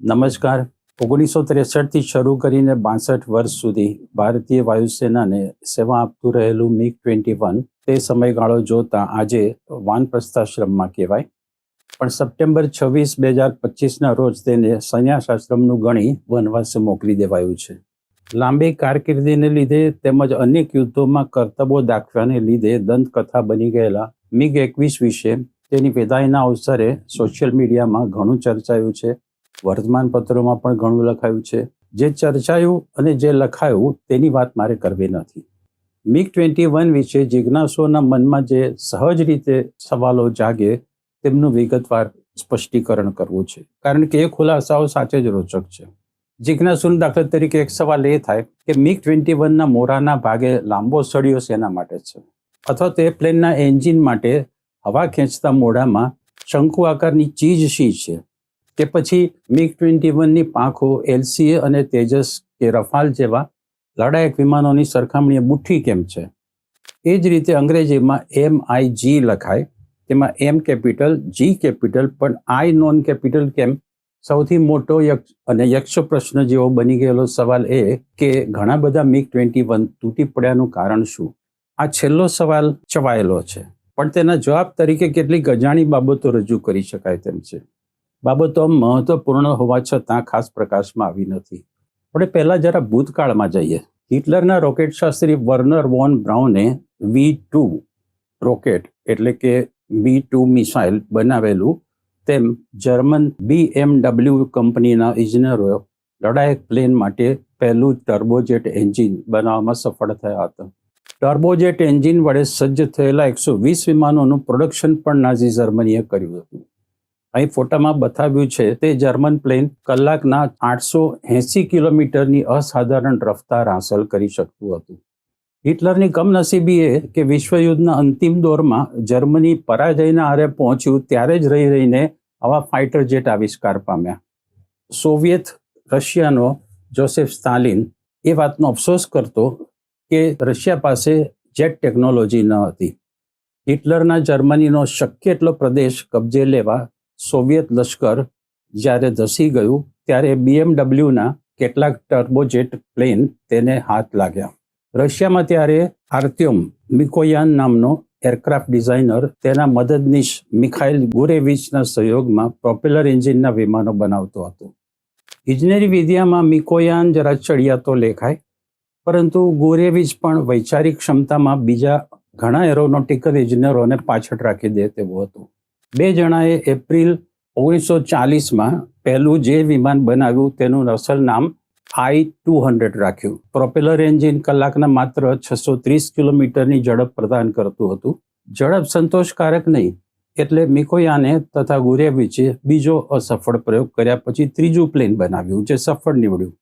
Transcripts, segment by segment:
નમસ્કાર. ઓગણીસો ત્રેસઠથી શરૂ કરીને બાસઠ વર્ષ સુધી ભારતીય વાયુસેનાને સેવા આપતું રહેલું મિગ ટ્વેન્ટી વન તે સમયગાળો જોતા આજે વાનપ્રસ્થાશ્રમમાં કહેવાય. પણ સપ્ટેમ્બર છવ્વીસ બે હજાર પચીસના રોજ તેને સંન્યાસાશ્રમનું ગણી વનવાસે મોકલી દેવાયું છે. લાંબી કારકિર્દીને લીધે તેમજ અનેક યુદ્ધોમાં કરતબો દાખવ્યાને લીધે દંતકથા બની ગયેલા મિગ એકવીસ વિશે તેની વિદાયના અવસરે સોશિયલ મીડિયામાં ઘણું ચર્ચાયું છે. વર્તમાન પત્રોમાં પણ ઘણું લખાયું છે. જે ચર્ચાયું અને જે લખાયું તેની વાત મારે કરવી નથી. મિગ ટ્વેન્ટી વન વિશે જિજ્ઞાસુઓના મનમાં જે સહજ રીતે સવાલો જાગે તેમનું વિગતવાર સ્પષ્ટીકરણ કરવું છે. કારણ કે એ ખુલાસાઓ સાચે જ રોચક છે. જિજ્ઞાસુના દાખલા તરીકે એક સવાલ એ થાય કે મિગ ટ્વેન્ટી વનના મોરાના ભાગે લાંબો સળિયો શેના માટે છે? અથવા તે પ્લેનના એન્જિન માટે હવા ખેંચતા મોઢામાં શંકુ આકારની ચીજ શી છે? કે પછી મિગ ટ્વેન્ટી વનની પાંખો એલસીએ અને તેજસ કે રફાલ જેવા લડાયક વિમાનોની સરખામણીએ મુઠ્ઠી કેમ છે? એ જ રીતે અંગ્રેજીમાં એમ આઈ જી લખાય. તેમાં એમ કેપિટલ, જી કેપિટલ, પણ આઈ નોન કેપિટલ કેમ? સૌથી મોટો યક્ષ અને યક્ષ પ્રશ્ન જેવો બની ગયેલો સવાલ એ કે ઘણા બધા મિગ ટ્વેન્ટી વન તૂટી પડ્યાનું કારણ શું? આ છેલ્લો સવાલ ચવાયેલો છે. પણ તેના જવાબ તરીકે કેટલીક અજાણી બાબતો રજૂ કરી શકાય તેમ છે. બાબતો મહત્વપૂર્ણ હોવા છતાં ખાસ પ્રકાશમાં આવી નથી. આપણે પહેલાં જરા ભૂતકાળમાં જઈએ. હિટલરના રોકેટ શાસ્ત્રી વર્નર વોન બ્રાઉને વી ટુ રોકેટ એટલે કે વી ટુ મિસાઇલ બનાવેલું તેમ જર્મન બી એમ ડબલ્યુ કંપનીના ઇજનેરો લડાયક પ્લેન માટે પહેલું ટર્બોજેટ એન્જિન બનાવવામાં સફળ થયા હતા. ટર્બોજેટ એન્જિન વડે સજ્જ થયેલા એકસો વીસ વિમાનોનું પ્રોડક્શન પણ નાઝી જર્મનીએ કર્યું હતું. અહીં ફોટામાં બતાવ્યું છે તે જર્મન પ્લેન કલાકના આઠસો એંસી કિલોમીટરની અસાધારણ રફતાર હાંસલ કરી શકતું હતું. હિટલરની કમનસીબી એ કે વિશ્વયુદ્ધના અંતિમ દોરમાં જર્મની પરાજયના આરે પહોંચ્યું ત્યારે જ રહી રહીને આવા ફાઇટર જેટ આવિષ્કાર પામ્યા. સોવિયત રશિયાનો જોસેફ સ્ટાલિન એ વાતનો અફસોસ કરતો કે રશિયા પાસે જેટ ટેકનોલોજી ન હતી. હિટલરના જર્મનીનો શક્ય એટલો પ્રદેશ કબજે લેવા સોવિયત લશ્કર જ્યારે ધસી ગયું ત્યારે બીએમડબલ્યુના કેટલાક ટર્બોજેટ પ્લેન તેને હાથ લાગ્યા. રશિયામાં ત્યારે આર્ત્યોમ મિકોયાન નામનો એરક્રાફ્ટ ડિઝાઇનર તેના મદદનીશ મિખાઇલ ગુરેવિચના સહયોગમાં પ્રોપેલર એન્જિનના વિમાનો બનાવતો હતો. ઇજનેરી વિદ્યામાં મિકોયાન જરા ચડિયાતો લેખાય, પરંતુ ગુરેવિચ પણ વૈચારિક ક્ષમતામાં બીજા ઘણા એરોનોટિકલ ઇજનેરોને પાછળ રાખી દે તેવું હતું. બે જણાએ એપ્રિલ ઓગણીસો ચાલીસમાં પહેલું જે વિમાન બનાવ્યું તેનું અસલ નામ આઈ ટુ હંડ્રેડ રાખ્યું. પ્રોપેલર એન્જિન કલાકના માત્ર છસો ત્રીસ કિલોમીટરની ઝડપ પ્રદાન કરતું હતું. ઝડપ સંતોષકારક નહીં, એટલે મિકોયાને તથા ગુરેવિચે બીજો અસફળ પ્રયોગ કર્યા પછી ત્રીજું પ્લેન બનાવ્યું, જે સફળ નીવડ્યું.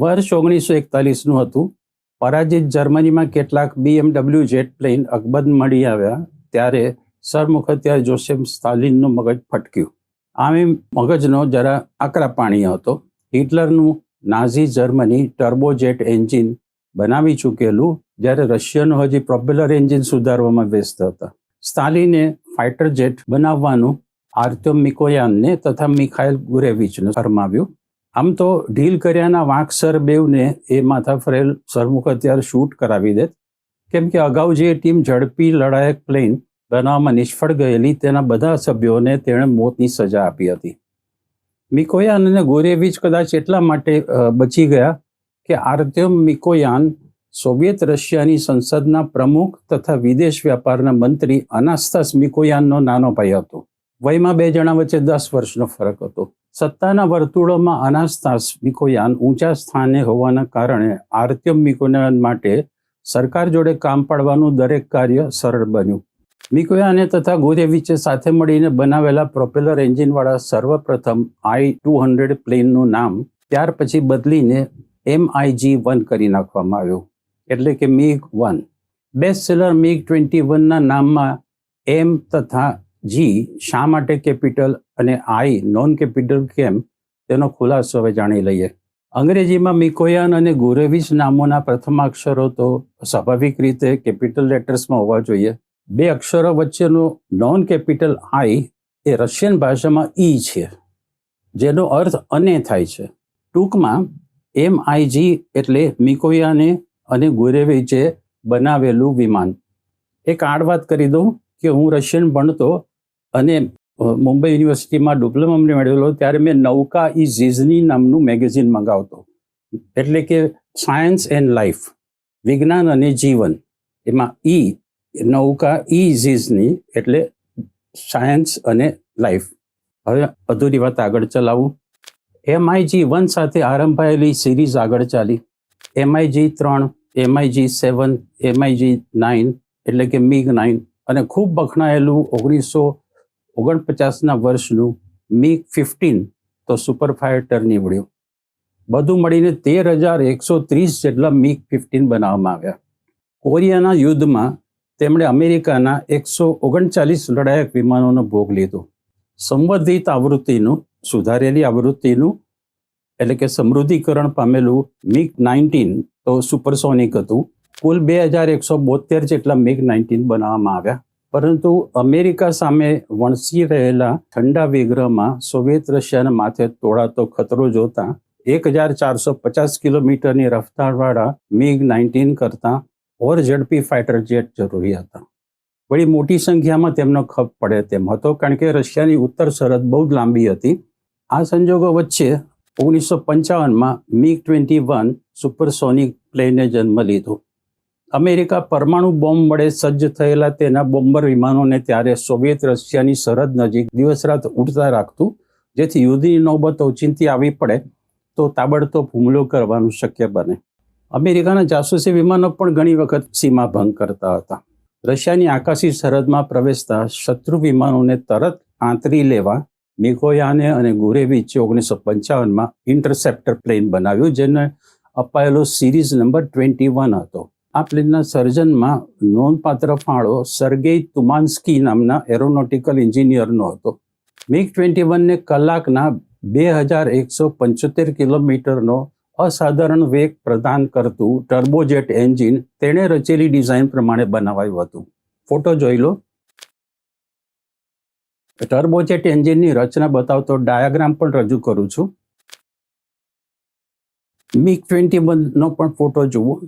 વર્ષ ઓગણીસો એકતાલીસનું હતું. પરાજિત જર્મનીમાં કેટલાક બીએમડબલ્યુ જેટ પ્લેન અકબંધ મળી આવ્યા, ત્યારે સરમુખત્યાર જોસેફ સ્ટાલિનનું મગજ ફટક્યું. આમે મગજનો જરા આકરા પાણી હતો. હિટલરનું નાઝી જર્મની ટર્બોજેટ એન્જિન બનાવી ચૂકેલું જ્યારે રશિયનો હજી પ્રોપેલર એન્જિન સુધારવામાં વ્યસ્ત હતા. સ્ટાલિને ફાઇટર જેટ બનાવવાનું આર્ત્યોમ મિકોયાનને તથા મિખાઇલ ગુરેવિચને ફરમાવ્યું. આમ તો ઢીલ કર્યાના વાંકસર બેવને એ માથા ફરેલ સરમુખ અત્યારે શૂટ કરાવી દે કેમ કે અગાઉ જે ટીમ ઝડપી લડાયક પ્લેન બનાવવામાં નિષ્ફળ ગયેલી તેના બધા સભ્યોને તેણે મોતની સજા આપી હતી. મિકોયાન અને ગોરેવિચ કદાચ એટલા માટે બચી ગયા કે આર્ત્યમ મિકોયાન સોવિયત રશિયાની સંસદના પ્રમુખ તથા વિદેશ વ્યાપારના મંત્રી અનાસ્તાસ મિકોયાનનો નાનો ભાઈ હતો. વયમાં બે જણા વચ્ચે દસ વર્ષનો ફરક હતો. સત્તાના વર્તુળોમાં અનાસ્તાસ મિકોયાન ઊંચા સ્થાને હોવાના કારણે આર્ત્યમ મિકોયાન માટે સરકાર જોડે કામ પાડવાનું દરેક કાર્ય સરળ બન્યું. મિકોયાને તથા ગોરેવિચે સાથે મળીને બનાવેલા પ્રોપેલર એન્જિનવાળા સર્વપ્રથમ આઈ ટુ હંડ્રેડ પ્લેનનું નામ ત્યાર પછી બદલીને એમઆઈજી વન કરી નાખવામાં આવ્યું. એટલે કે MiG one best seller MiG twenty વનના નામમાં એમ તથા જી શા માટે કેપિટલ અને આઈ નોન કેપિટલ કેમ તેનો ખુલાસો હવે જાણી લઈએ. અંગ્રેજીમાં મિકોયાન અને ગુરેવિચ નામોના પ્રથમ અક્ષરો તો સ્વાભાવિક રીતે કેપિટલ લેટર્સમાં હોવા જોઈએ. બે અક્ષરો વચ્ચેનો નોન કેપિટલ આઈ એ રશિયન ભાષામાં ઈ છે, જેનો અર્થ અને થાય છે. ટૂંકમાં એમ આઈજી એટલે મિકોયાને અને ગુરેવિચે બનાવેલું વિમાન. એક આડ વાત કરી દઉં કે હું રશિયન ભણતો અને મુંબઈ યુનિવર્સિટીમાં ડિપ્લોમા મેળવેલો ત્યારે મેં નૌકા ઈ ઝીઝની નામનું મેગેઝિન મંગાવતો. એટલે કે સાયન્સ એન્ડ લાઈફ વિજ્ઞાન અને જીવન. એમાં ઈ નૌકા ઈ ઝીઝની એટલે સાયન્સ અને લાઈફ. હવે અધૂરી વાત આગળ ચલાવું. એમઆઈજી વન સાથે આરંભાયેલી સિરીઝ આગળ ચાલી. એમઆઈજી ત્રણ એમઆઈજી સેવન એમઆઈજી નાઇન એટલે કે મિગ નાઇન અને ખૂબ બખણાયેલું ઓગણીસો ઓગણપચાસના વર્ષનું મિગ ફિફ્ટીન તો સુપર ફાઇટર નીવડ્યું. બધું મળીને તેર હજાર એકસો ત્રીસ જેટલા મિગ ફિફ્ટીન બનાવવામાં આવ્યા. કોરિયાના યુદ્ધમાં તેમણે અમેરિકાના એકસો ઓગણચાલીસ લડાયક વિમાનોનો ભોગ લીધો. સંવર્ધિત આવૃત્તિનું, સુધારેલી આવૃત્તિનું, એટલે કે સમૃદ્ધિકરણ પામેલું મિગ નાઇન્ટીન તો સુપરસોનિક હતું. કુલ બે હજાર એકસો બોતેર જેટલા મિગ નાઇન્ટીન બનાવવામાં આવ્યા. પરંતુ અમેરિકા સામે વણસી રહેલા ઠંડા વિગ્રહમાં સોવિયત રશિયાના માથે તોડાતો ખતરો જોતા એક હજાર ચારસો પચાસ કિલોમીટરની રફતારવાળા મિગ નાઇન્ટીન કરતાં ઓર ઝડપી ફાઇટર જેટ જરૂરી હતા. વળી મોટી સંખ્યામાં તેમનો ખપ પડે તેમ હતો, કારણ કે રશિયાની ઉત્તર સરહદ બહુ જ લાંબી હતી. આ સંજોગો વચ્ચે ઓગણીસો પંચાવનમાં મિગ ટ્વેન્ટી વન સુપરસોનિક પ્લેને જન્મ લીધો. અમેરિકા પરમાણુ બોમ્બ વડે સજ્જ થયેલા તેના બોમ્બર વિમાનોને ત્યારે સોવિયત રશિયાની સરહદ નજીક દિવસ રાત ઉડતા રાખતું, જેથી યુદ્ધની નોબત ઓચિંતી આવી પડે, તો તાબડતોબ હુમલો કરવાનું શક્ય બને. અમેરિકાના જાસૂસી વિમાનો પણ ઘણી વખત સીમા ભંગ કરતા હતા. રશિયાની આકાશી સરહદમાં પ્રવેશતા શત્રુ વિમાનોને તરત આંતરી લેવા મિકોયાને અને ગુરેવિચે ઓગણીસો પંચાવનમાં ઇન્ટરસેપ્ટર પ્લેન બનાવ્યું, જેને અપાયેલો સિરીઝ નંબર ટ્વેન્ટી વન હતો. આ પ્લેનના સર્જનમાં નોંધપાત્ર ફાળો સર્ગેઈ તુમાન્સ્કી નામના એરોનોટિકલ એન્જિનિયરનો હતો. મિગ ટ્વેન્ટી વનને કલાકના બે હજાર એકસો પંચોતેર કિલોમીટરનો અસાધારણ વેગ પ્રદાન કરતું ટર્બોજેટ એન્જિન તેણે રચેલી ડિઝાઇન પ્રમાણે બનાવાયું હતું. ફોટો જોઈ લો. ટર્બોજેટ એન્જિનની રચના બતાવતો ડાયાગ્રામ પણ રજૂ કરું છું. મિક ટ્વેન્ટી વનનો પણ ફોટો જુઓ.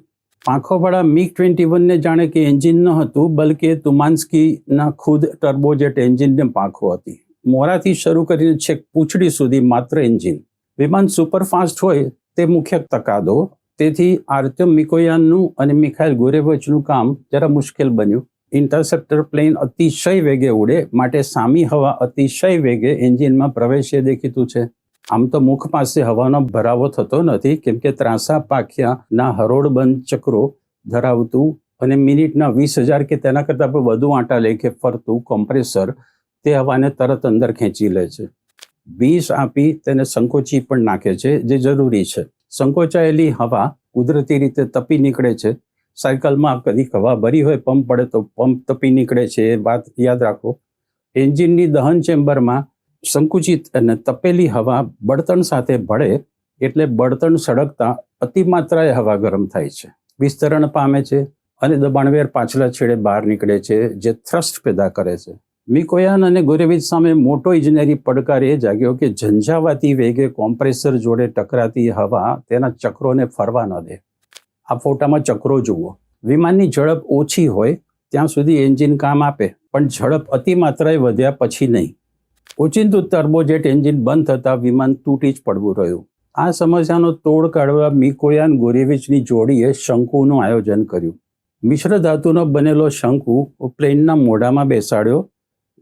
પાંખોવાળા મિક ટ્વેન્ટી વનને જાણે કે એન્જિન ન હતું, બલકે તુમાન્સ્કીના ખુદ ટર્બોજેટ એન્જિનને પાંખો હતી. મોરાથી શરૂ કરીને છેક પૂંછડી સુધી માત્ર એન્જિન. વિમાન સુપરફાસ્ટ હોય તે મુખ્ય તકાદો. તેથી આર્ત્યમ મિકોયાનનું અને મિખાઇલ ગોરેવચનું કામ જરા મુશ્કેલ બન્યું. ઇન્ટરસેપ્ટર પ્લેન અતિશય વેગે ઉડે, માટે સામી હવા અતિશય વેગે એન્જિનમાં પ્રવેશે દેખીતું છે. આમ તો મુખ પાસે હવાનો ભરાવો થતો નથી, કેમ કે ત્રાંસા પાખિયાના હરોળબંધ ચક્રો ધરાવતું અને મિનિટના વીસ હજાર કે તેના કરતાં પણ વધુ આંટા લેખે ફરતું કોમ્પ્રેસર તે હવાને તરત અંદર ખેંચી લે છે. વિષ આપી તેને સંકોચી પણ નાખે છે, જે જરૂરી છે. સંકોચાયેલી હવા કુદરતી રીતે તપી નીકળે છે. સાયકલમાં કદી હવા ભરી હોય, પંપ પડે તો પંપ તપી નીકળે છે, એ વાત યાદ રાખો. એન્જિનની દહન ચેમ્બરમાં સંકુચિત અને તપેલી હવા બળતણ સાથે ભળે એટલે બળતણ સળગતા અતિમાત્રાએ હવા ગરમ થાય છે. વિસ્તરણ પામે છે અને દબાણવેર પાછલા છેડે બહાર નીકળે છે, જે થ્રસ્ટ પેદા કરે છે. મિકોયાન અને ગોરેવિચ સામે મોટો ઇજનેરી પડકાર એ જાગ્યો કે ઝંઝાવાતી વેગે કોમ્પ્રેસર જોડે ટકરાતી હવા તેના ચક્રોને ફરવા ન દે. આ ફોટામાં ચક્રો જુઓ. વિમાનની ઝડપ ઓછી હોય ત્યાં સુધી એન્જિન કામ આપે, પણ ઝડપ અતિમાત્રાએ વધ્યા પછી નહીં. ઓચિંતું ટર્બોજેટ એન્જિન બંધ થતાં વિમાન તૂટી જ પડવું રહ્યું. આ સમસ્યાનો તોડ કાઢવા મિકોયાન ગોરેવિચની જોડીએ શંકુનું આયોજન કર્યું. મિશ્ર ધાતુનો બનેલો શંકુ પ્લેનના મોઢામાં બેસાડ્યો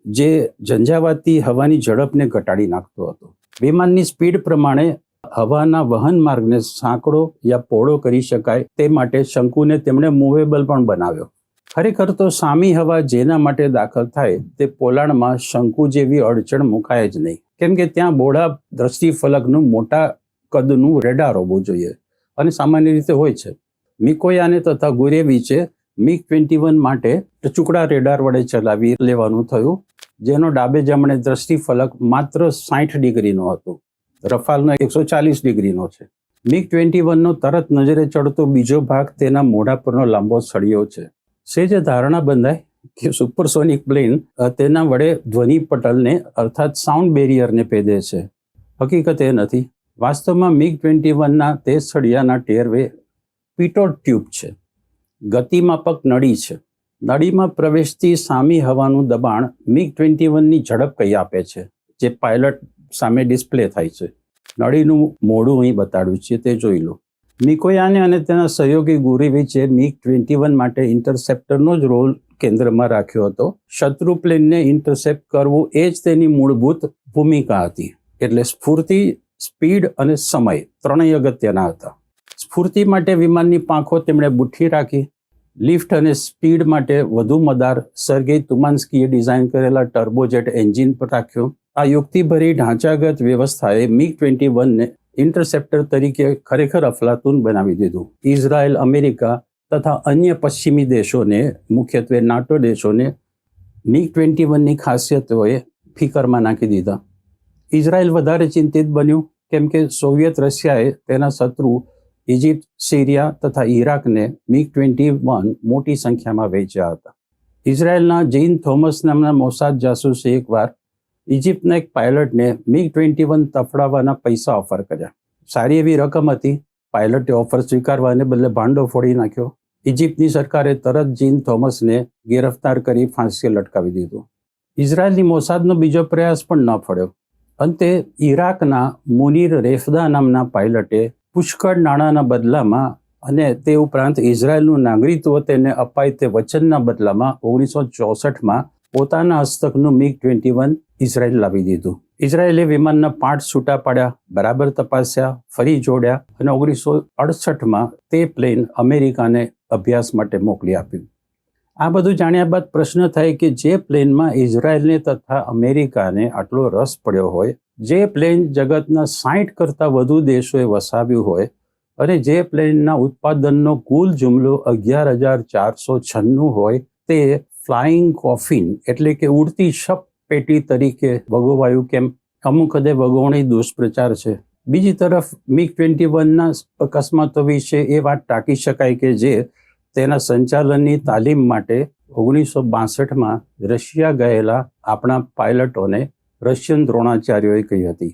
જે ઝંઝાવાતી હવાની ઝડપને ઘટાડી નાખતો હતો. વિમાનની સ્પીડ પ્રમાણે હવાના વહન માર્ગને સાંકડો યા પહોળો કરી શકાય તે માટે શંકુને તેમણે મૂવેબલ પણ બનાવ્યો. ખરેખર તો સામી હવા જેના માટે દાખલ થાય તે પોલાણમાં શંકુ જેવી અડચણ મુકાય જ નહીં. કેમ કે ત્યાં બોડા દ્રષ્ટિફલકનું મોટા કદનું રેડાર હોવું જોઈએ અને સામાન્ય રીતે હોય છે. મિકોયાને તથા ગુરેવિચે મિગ ટ્વેન્ટી વન માટે ટચુકડા રેડાર વડે ચલાવી લેવાનું થયું, જેનો ડાબે જમણે દ્રષ્ટિફલક માત્ર સાઠ ડિગ્રીનો હતો. રફાલનો એકસો ચાલીસ ડિગ્રીનો છે. મિગ ટ્વેન્ટી વનનો તરત નજરે ચડતો બીજો ભાગ તેના મોઢા પરનો લાંબો સળિયો છે. સેજ ધારણા બંધાય કે સુપરસોનિક પ્લેન તેના વડે ધ્વનિ પટલને અર્થાત સાઉન્ડ બેરિયરને પેદે છે. હકીકત એ નથી. વાસ્તવમાં મિગ ટ્વેન્ટી વનના તે સળિયાના ટેરવે પીટો ટ્યુબ છે. ગતિમાપક નળી છે. નળીમાં પ્રવેશતી સામી હવાનું દબાણ મિગ ટ્વેન્ટી વનની ઝડપ કહી આપે છે, જે પાયલટ સામે ડિસ્પ્લે થાય છે. નળીનું મોઢું અહીં બતાડ્યું છે, તે જોઈ લો. મિકોયાને અને તેના સહયોગી ગુરીવિચે મિગ ટ્વેન્ટી વન માટે ઇન્ટરસેપ્ટરનો જ રોલ કેન્દ્રમાં રાખ્યો હતો. શત્રુ પ્લેનને ઇન્ટરસેપ્ટ કરવું એ જ તેની મૂળભૂત ભૂમિકા હતી, એટલે સ્ફૂર્તિ, સ્પીડ અને સમય ત્રણેય અગત્યના હતા. સ્ફૂર્તિ માટે વિમાનની પાંખો તેમણે બુઠ્ઠી રાખી લિફ્ટ અને સ્પીડ માટે વધુ મદાર. સર્ગેઈ તુમાન્સ્કીએ ડિઝાઇન કરેલા ટર્બોજેટ એન્જિન પર રાખ્યો. આ યુક્તિભરી ઢાંચાગત વ્યવસ્થાએ મિગ ટ્વેન્ટી વનને ઇન્ટરસેપ્ટર તરીકે ખરેખર અફલાતુન બનાવી દીધું. ઇઝરાયલ, અમેરિકા તથા અન્ય પશ્ચિમી દેશોને, મુખ્યત્વે નાટો દેશોને મિગ ટ્વેન્ટી વનની ખાસિયતોએ ફિકરમાં નાખી દીધા. ઇઝરાયલ વધારે ચિંતિત બન્યું, કેમ કે સોવિયત રશિયાએ તેના શત્રુ ઇજિપ્ત, સિરિયા તથા ઈરાકને મિગ ટ્વેન્ટી વન મોટી સંખ્યામાં વેચ્યા હતા. ઇઝરાયલના જીન થોમસ નામના મોસાદ જાસૂસે એકવાર ઇજિપ્તના એક પાયલટને મિગ ટ્વેન્ટી વન તફડાવવાના પૈસા ઓફર કર્યા. સારી એવી રકમ હતી. પાયલટે ઓફર સ્વીકારવાને બદલે ભાંડો ફોડી નાખ્યો. ઇજિપ્તની સરકારે તરત જીન થોમસને ગિરફતાર કરી ફાંસીએ લટકાવી દીધો. ઇઝરાયલની મોસાદનો બીજો પ્રયાસ પણ ન ફળ્યો અંતે ઈરાકના મુનીર રેફદા નામના પાયલટે પુષ્કળ નાણાંના બદલામાં અને તે ઉપરાંત ઇઝરાયલનું નાગરિકત્વ તેને અપાય તે વચનના બદલામાં ઓગણીસો ચોસઠમાં પોતાના હસ્તકનું મિગ ટ્વેન્ટી વન ઇઝરાયલ લાવી દીધું. ઇઝરાયેલે વિમાનના પાર્ટ છૂટા પાડ્યા, બરાબર તપાસ્યા, ફરી જોડ્યા અને ઓગણીસો અડસઠમાં તે પ્લેન અમેરિકાને અભ્યાસ માટે મોકલી આપ્યું. આ બધું જાણ્યા બાદ પ્રશ્ન થાય કે જે પ્લેનમાં ઇઝરાયલને તથા અમેરિકાને આટલો રસ પડ્યો હોય જે પ્લેન જગતના સાઠ કરતાં વધુ દેશોએ વસાવ્યું હોય, અને જે પ્લેનના ઉત્પાદનનો કુલ જુમલો અગિયાર હજાર ચારસો છન્નું હોય, તે ફ્લાઇંગ કોફિન એટલે કે ઉડતી શપ પેટી તરીકે વગોવાયું કેમ? અમુક હદે વગોવણી દુષ્પ્રચાર છે. બીજી તરફ, મિગ ટ્વેન્ટી વનના અકસ્માતો વિશે એ વાત ટાંકી શકાય કે જે તેના સંચાલનની તાલીમ માટે ઓગણીસો બાસઠમાં રશિયા ગયેલા આપણા પાયલટોને રશિયન દ્રોણાચાર્યોએ કહી હતી.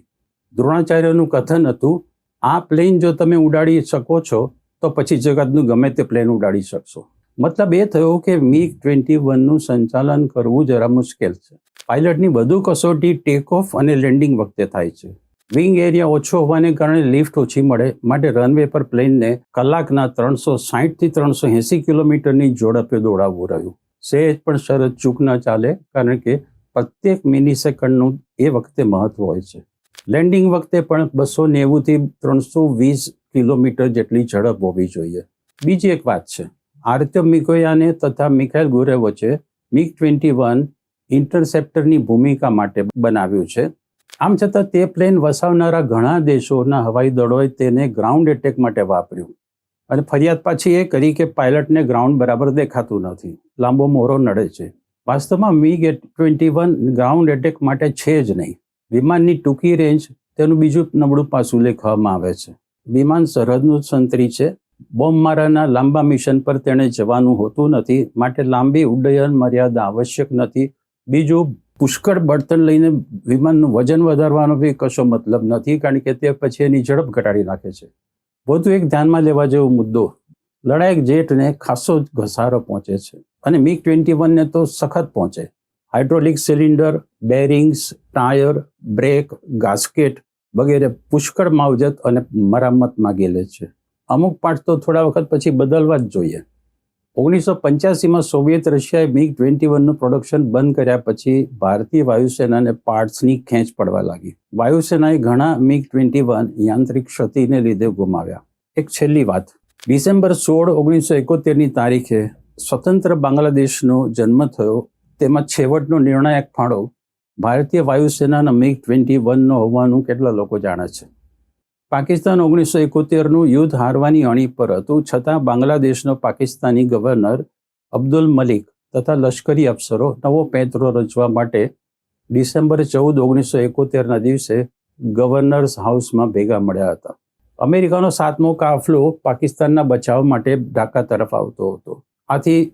દ્રોણાચાર્યનું કથન હતું, આ પ્લેન જો તમે ઉડાડી શકો છો, તો પછી જગતનું ગમે તે પ્લેન ઉડાડી શકશો. મતલબ એ થયો કે મિગ ટ્વેન્ટી વનનું સંચાલન કરવું જરા મુશ્કેલ છે. પાયલટની વધુ કસોટી ટેક ઓફ અને લેન્ડિંગ વખતે થાય છે. વિંગ એરિયા ઓછો હોવાને કારણે લિફ્ટ ઓછી મળે, માટે રનવે પર પ્લેનને કલાકના ત્રણસો સાહીઠથી ત્રણસો એંસી કિલોમીટરની ઝડપે દોડાવવું રહ્યું. સહેજ પણ શરત ચૂક ન ચાલે, કારણ કે પ્રત્યેક મિલી સેકન્ડનું એ વખતે મહત્વ હોય છે. લેન્ડિંગ વખતે પણ બસો નેવુંથી ત્રણસો વીસ કિલોમીટર જેટલી ઝડપ હોવી જોઈએ. બીજી એક વાત છે. આર્ત્ય મિકોયાને તથા મિખાઇલ ગુરે વચ્ચે મિગ ટ્વેન્ટી વન ઇન્ટરસેપ્ટરની ભૂમિકા માટે બનાવ્યું છે. આમ છતાં તે પ્લેન વસાવનારા ઘણા દેશોના હવાઈ દળોએ તેને ગ્રાઉન્ડ એટેક માટે વાપર્યું. અને ફરિયાદ પાછી એ કરી કે પાયલટને ગ્રાઉન્ડ બરાબર દેખાતું નથી. લાંબો મોરો નડે છે. વાસ્તવમાં MiG twenty one ground attack માટે છે જ નહીં. વિમાનની ટૂંકી રેન્જ તેનું બીજું નબળું પાસું લેખવામાં આવે છે. વિમાન સરહદનું સંતરી છે. બોમ્બ મારાના લાંબા મિશન પર તેણે જવાનું હોતું નથી, માટે લાંબી ઉડ્ડયન મર્યાદા આવશ્યક નથી. બીજું, પુષ્કળ બળતણ લઈને વિમાનનું વજન વધારવાનો બી કશો મતલબ નથી, કારણ કે તે પછી એની ઝડપ ઘટાડી નાખે છે. વધુ એક ધ્યાનમાં લેવા જેવો મુદ્દો, લડાયક જેટને ખાસો ઘસારો પહોંચે છે. અને મિગ ટ્વેન્ટી વનને તો સખત પહોંચે. Hydraulic cylinder bearings tyre brake gasket વગેરે પુષ્કળ માવજત અને મરામત માગી લે છે. અમુક પાર્ટ તો થોડા વખત પછી બદલવા જ જોઈએ. ઓગણીસો પંચ્યાસીમાં સોવિયત રશિયાએ મિગ ટ્વેન્ટી વનનું પ્રોડક્શન બંધ કર્યા પછી ભારતીય વાયુસેનાને પાર્ટ્સની ખેંચ પડવા લાગી. વાયુસેનાએ ઘણા મિગ ટ્વેન્ટી વન યાંત્રિક ક્ષતિને લીધે ગુમાવ્યા. એક છેલ્લી વાત. ડિસેમ્બર સોળ, ઓગણીસો એકોતેરની તારીખે સ્વતંત્ર બાંગ્લાદેશનો જન્મ થયો. તેમાં છેવટનો નિર્ણાયક ફાળો ભારતીય વાયુસેનાના મિગ ટ્વેન્ટી વનનો હોવાનું કેટલા લોકો જાણે છે? પાકિસ્તાન ઓગણીસો એકોતેરનું યુદ્ધ હારવાની અણી પર હતું. છતાં બાંગ્લાદેશનો પાકિસ્તાની ગવર્નર અબ્દુલ મલિક તથા લશ્કરી અફસરો નવો પેંતરો રચવા માટે ડિસેમ્બર ચૌદ, ઓગણીસો એકોતેરના દિવસે ગવર્નર્સ હાઉસમાં ભેગા મળ્યા હતા. અમેરિકાનો સાતમો કાફલો પાકિસ્તાનના બચાવ માટે ઢાકા તરફ આવતો હતો. આથી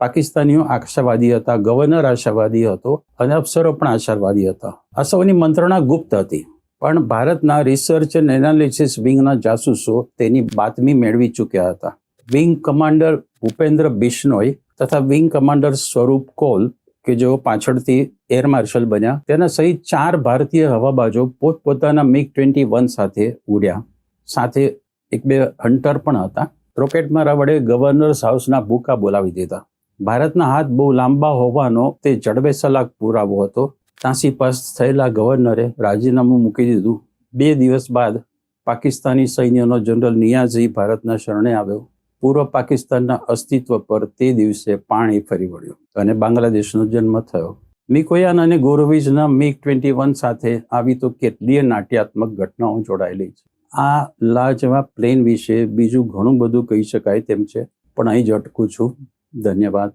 પાકિસ્તાનીઓ આશાવાદી હતા, ગવર્નર આશાવાદી હતો અને અફસરો પણ આશાવાદી હતા. આ સૌની મંત્રણા ગુપ્ત હતી. પણ ભારતના રિસર્ચ એન્ડ એનાલિસિસ વિંગના જાસૂસો તેની બાતમી મેળવી ચૂક્યા હતા. વિંગ કમાન્ડર ભૂપેન્દ્ર બિશ્નોય તથા વિંગ કમાન્ડર સ્વરૂપ કોલ, કે જેઓ પાછળથી એર માર્શલ બન્યા, તેના સહિત ચાર ભારતીય હવાબાજો પોતપોતાના મિગ ટ્વેન્ટી વન સાથે ઉડ્યા. સાથે એક બે હન્ટર પણ હતા. રોકેટ મારા વડે ગવર્નર હાઉસના ભૂકા બોલાવી દીધા ભારતના હાથ બહુ લાંબા હોવાનો તે જડબે સલાક પુરાવો હતો. ત્યાંસી પાસ થયેલા ગવર્નરે રાજીનામું મૂકી દીધું. બે દિવસ બાદ પાકિસ્તાની સૈન્યનો જનરલ નિયાઝી ભારતના શરણે આવ્યો. પૂર્વ પાકિસ્તાનના અસ્તિત્વ પર તે દિવસે પાણી ફરી વળ્યું અને બાંગ્લાદેશનો જન્મ થયો. મિકોયાન અને ગોરવિજના મિગ ટ્વેન્ટી વન સાથે આવી તો કેટલીય નાટ્યાત્મક ઘટનાઓ જોડાયેલી છે. આ લાજવાબ પ્લેન વિશે બીજું ઘણું બધું કહી શકાય તેમ છે, પણ અહીં જ અટકું છું. ધન્યવાદ.